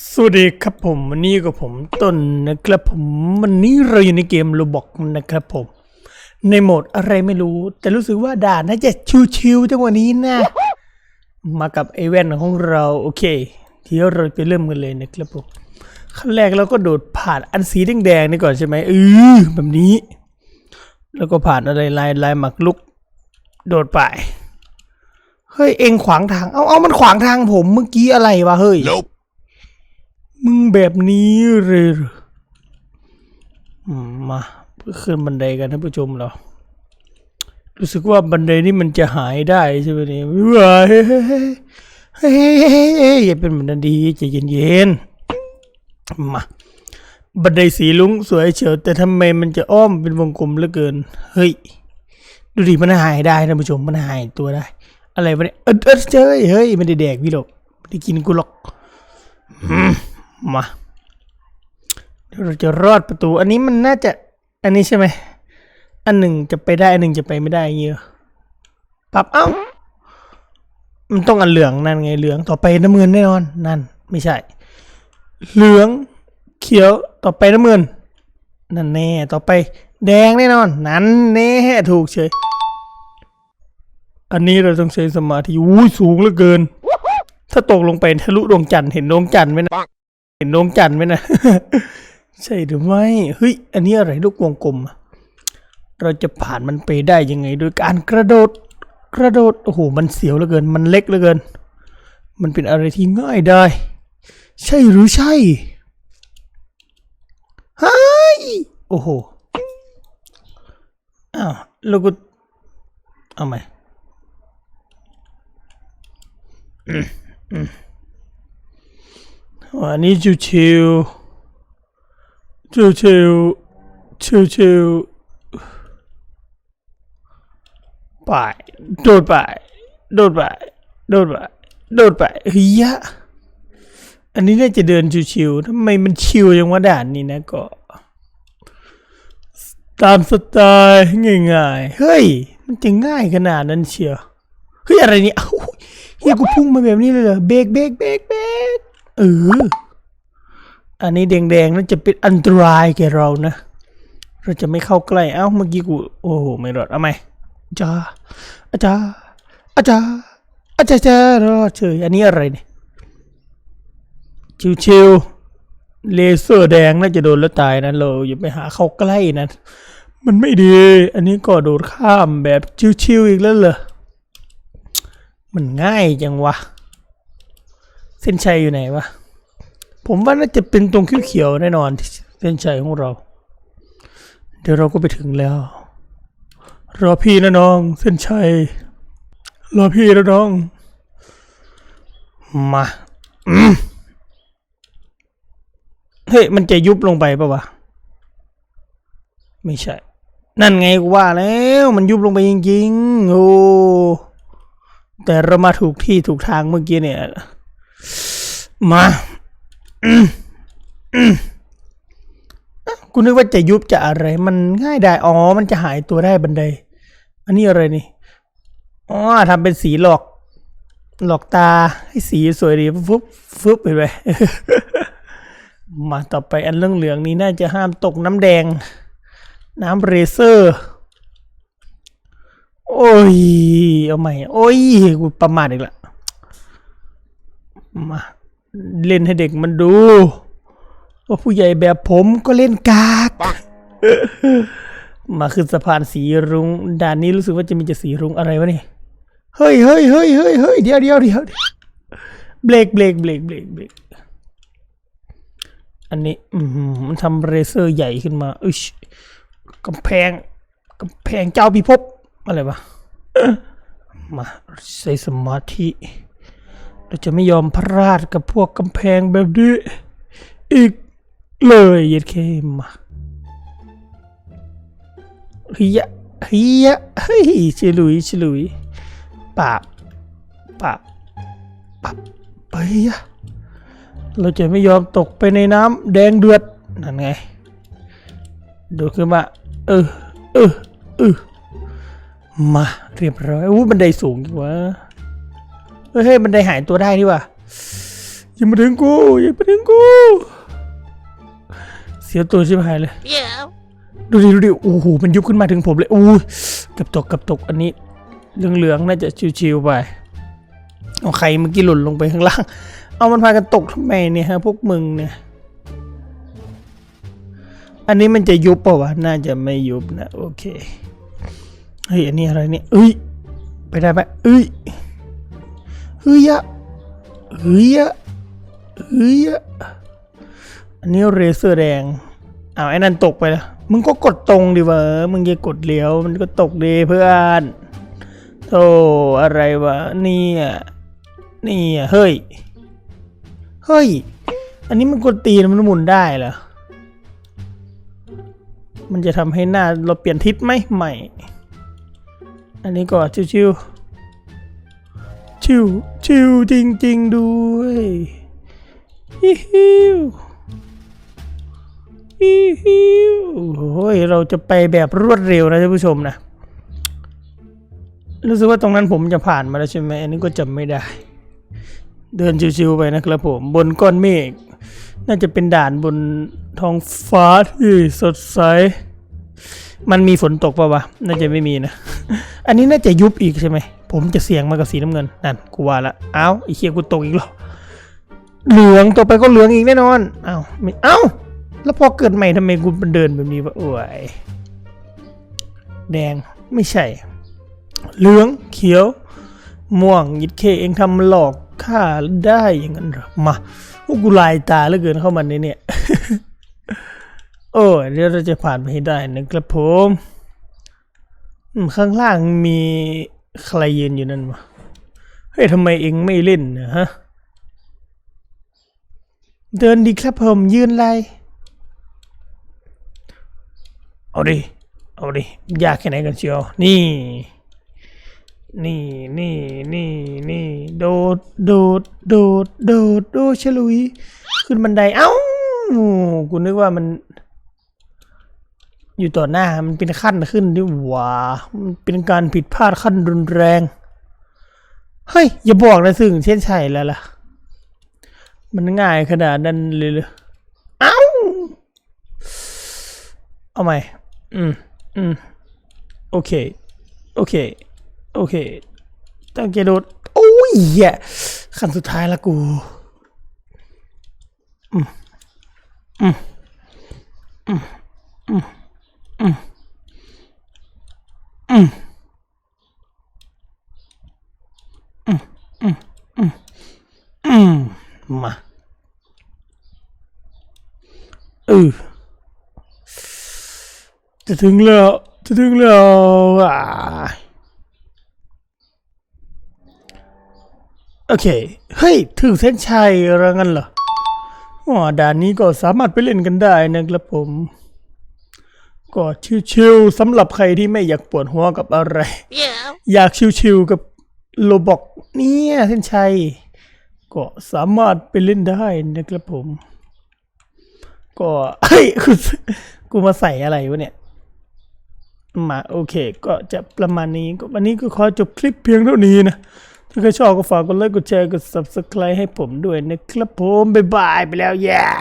สวัสดีครับผมวันนี้กับผมต้นนะครับผมวันนี้เราอยู่ในเกมโรบอกนะครับผม ในโหมดอะไรไม่รู้ แต่รู้สึกว่าด่านน่าจะชิวๆจังวะนี้นะ มากับไอแว่นของเราโอเคเดี๋ยวเราไปเริ่มกันเลยนะครับผมขั้นแรกเราก็โดดผ่านอันสีแดงๆนี่ก่อนใช่ไหมเออแบบนี้ แล้วก็ผ่านอะไรลายลายหมักลุก โดดไปเฮ้ยเองขวางทางเอาเอามันขวางทางผมเมื่อกี้อะไรวะเฮ้ย Nope. มึงแบบนี้เลยหรออืมาเพื่อขึ้นบันไดกันท่านผู้ชมเรา รู้สึกว่าบันไดนี่มันจะหายได้ใช่ไหมเนี่ยว้ายเฮ้ยเฮ้ยเฮ้ยเฮ้ยเฮ้ยเฮ้ยอย่าเป็นบันไดดีใจเย็นๆมาบันไดสีลุงสวยเฉียวแต่ทำไมมันจะอ้อมเป็นวงกลมเหลือเกิน เฮ้ย ดูดิมันหายได้ท่านผู้ชมมันหายตัวได้ อะไรวะเนี่ยเออเออเจ้ยเฮ้ยไม่ได้แดกพี่หรอกไม่ได้กินกูหรอก มาเดี๋ยวเราจะรอดประตู อันนี้มันน่าจะ อันนี้ใช่ไหม อันหนึ่งจะไปได้ อันหนึ่งจะไปไม่ได้อย่างเงี้ยปรับเอ้า มันต้องอันเหลืองนั่นไงเหลืองต่อไปน้ำเงินแน่นอน นั่น ไม่ใช่ เหลือง เขียวต่อไปน้ำเงิน นั่นแน่ ต่อไป แดงแน่นอน นั่นแน่ถูกเฉย อันนี้เราต้องใช้สมาธิอุ้ยสูงเหลือเกิน ถ้าตกลงไปทะลุดวงจันทร์เห็นดวงจันทร์ไหมนะ เห็นดวงจันทร์ไหมนะ ใช่หรือไม่เฮ้ยอันนี้อะไรลูกวงกลมเราจะผ่านมันไปได้ยังไง โดยการกระโดดกระโดดโอ้โหมันเสียวเหลือเกิน มันเล็กเหลือเกิน มันเป็นอะไรที่ง่ายได้ ใช่หรือใช่เฮ้ยโอ้โหอ้าวแล้วก็เอาไหม วันนี้ชิวชิวชิวชิวชิวชิวไปโดดไปโดดไปโดดไปโดดไปเฮียอันนี้น่าจะเดินชิวๆทำไมมันชิวจังวะด่านนี้นะก็ตามสไตล์ง่ายๆ เฮ้ย มันจะง่ายขนาดนั้นเชียว เฮ้ย อะไรเนี่ยเฮียกูพุ่งมาแบบนี้เลยเหรอ เบรกเบรกเบรกเบรก เออ อันนี้แดงๆนั่นจะเป็นอันตรายแก่เรานะ เราจะไม่เข้าใกล้ เอ้า เมื่อกี้กู โอ้โห ไม่รอด เอาไหมจ้าอาจารย์อาจารย์อาจารย์จ้ารอดเฉยอันนี้อะไรเนี่ย ชิวๆ เลเซอร์แดงน่าจะโดนแล้วตายนะ เราอย่าไปหาเข้าใกล้นะ มันไม่ดี อันนี้ก็โดดข้ามแบบชิวๆอีกแล้วเหรอ มันง่ายจังวะ เส้นชัยอยู่ไหนวะ ผมว่าน่าจะเป็นตรงเขียวๆแน่นอนที่เส้นชัยของเรา เดี๋ยวเราก็ไปถึงแล้ว รอพี่นะน้อง เส้นชัย รอพี่นะน้อง มาเฮ้ยมันจะยุบลงไปปะวะ ไม่ใช่ นั่นไงกูว่าแล้ว มันยุบลงไปจริงๆ โอ้ แต่เรามาถูกที่ถูกทางเมื่อกี้เนี่ย มากูนึกว่าจะยุบจะอะไร มันง่ายได้อ๋อ มันจะหายตัวได้บันได อันนี้อะไรนี่อ๋อทำเป็นสีหลอก หลอกตาให้สีสวยดีฟึบฟึบไปไปมาต่อไปอันเรื่องเหลืองนี้น่าจะห้ามตกน้ำแดง น้ำเรเซอร์ โอ้ย เอาใหม่ โอ้ย กูประมาทอีกละมา เล่นให้เด็กมันดูว่าผู้ใหญ่แบบผมก็เล่นกาก มาขึ้นสะพานสีรุง้งด่านนี้รู้สึกว่าจะมีจะสีรุ้งอะไรวะนี่ เฮ้ยเฮ้ยเฮ้ยเฮ้ยเฮ้ยเดี๋ยวเดี๋ยวเดี๋ยวเบรกเบรกเบรกเบรกเบรกอันนี้มมันทำเรเซอร์ใหญ่ขึ้นมาอึชกำแพงกำแพงเจ้าพิภพอะไรวะมาใส่สมาธิ เราจะไม่ยอมพลาดกับพวกกำแพงแบบนี้อีกเลยเย็ดเคมาเฮียเฮียเฮ้ยฉลุยฉลุยปาบปาบปับเฮียเราจะไม่ยอมตกไปในน้ำแดงเดือดนั่นไงดูขึ้นมาเออเออเออมาเรียบร้อยอู้บันไดสูงจังวะ เฮ้ยเฮ้ยบันไดหายตัวได้ดีว่ะอย่ามาถึงกูอย่ามาถึงกู เสียตัวชิบหายเลย Yeah. ดูดิดูดิโอ้โหมันยุบขึ้นมาถึงผมเลยอู้เกับตกเกับตกอันนี้เหลืองๆน่าจะชิวๆไปเอาใครเมื่อกี้หล่นลงไปข้างล่าง เอามันพากันตกทำไมเนี่ยฮะพวกมึงเนี่ย อันนี้มันจะยุบเปล่าวะ น่าจะไม่ยุบนะ โอเค เฮ้ย อันนี้อะไรเนี่ยเอ้ย ไปได้ปะเอ้ย เฮ้ยอะเฮ้ยอะเฮ้ยอะอันนี้เรเซอร์แดงอ้าวไอ้นั่นตกไปล้วมึงก็กดตรงดิวะมึงอย่ากดเลี้ยว มันก็ตกดีเพื่อนโธ่อะไรวะเนี่ยเนี่ยเฮ้ย เฮ้ย อันนี้มันกดตีนมันหมุนได้เหรอ มันจะทำให้หน้าเราเปลี่ยนทิศไหมไม่ อันนี้ก็ชิวๆ ชิวชิวจริง ๆ ด้วยฮิฮิวฮิฮิวโอ้ยเราจะไปแบบรวดเร็วนะท่านผู้ชมนะรู้สึกว่าตรงนั้นผมจะผ่านมาแล้วใช่ไหมอันนี้ก็จำไม่ได้ เดินชิวๆไปนะครับผม บนก้อนเมฆน่าจะเป็นด่านบนท้องฟ้าที่สดใส มันมีฝนตกปะวะ น่าจะไม่มีนะ อันนี้น่าจะยุบอีกใช่ไหม ผมจะเสี่ยงมากับสีน้ำเงินนั่นกูว่าละเอ้าไอ้เคียกูตกอีกแล้วเหลืองต่อไปก็เหลืองอีกแน่นอนเอ้าไม่เอ้าแล้วพอเกิดใหม่ทำไมกูมันเดินแบบนี้วะโอ้ยแดงไม่ใช่ เหลืองเขียว ม่วงยิดเคเองทำหลอกข้าได้อย่างนั้นหรอมาพวกกูลายตาเหลือเกินเข้ามาในเนี่ยโอ้ยเดี๋ยวเราจะผ่านไปให้ได้นะครับผมข้างล่างมี ใครยืนอยู่นั่นวะเฮ้ยทำไมเองไม่เล่นนะฮะ เดินดีครับผมยืนไร เอาดิ เอาดิ ยากแค่ไหนกันเชียว นี่ นี่นี่นี่นี่โดดโดดโดดโดดโดดฉลุย ขึ้นบันได เอ้ากูนึกว่ามัน อยู่ต่อหน้ามันเป็นขั้นขึ้นดิหว่ามันเป็นการผิดพลาดขั้นรุนแรง เฮ้ย อย่าบอกนะซึ่งเช่นชัยแล้วล่ะ มันง่ายขนาดนั้นเลยเหรอเอ้าเอาใหม่ อืม อืม โอเค โอเค โอเค ตั้งใจโดดโอ้ยแย่ขั้นสุดท้ายละกู ออจะถึงแล้วจะถึงแล้วอ่าโอเค เฮ้ย ถึงเส้นชัยแล้วงั้นเหรออ๋อด่านนี้ก็สามารถไปเล่นกันได้นะครับผม ก็ชิวๆสำหรับใครที่ไม่อยากปวดหัวกับอะไร Yeah. อยากชิวๆกับโลบอกเนี่ยเส้นชัย ก็สามารถไปเล่นได้นะครับผม ก็เฮ้ยกูมาใส่อะไรวะเนี่ย มาโอเค ก็จะประมาณนี้ก็วันนี้ก็ขอจบคลิปเพียงเท่านี้นะ ถ้าใครชอบก็ฝากกดไลค์กดแชร์กด subscribe ให้ผมด้วยนะครับผม บ๊ายบายไปแล้ว yeah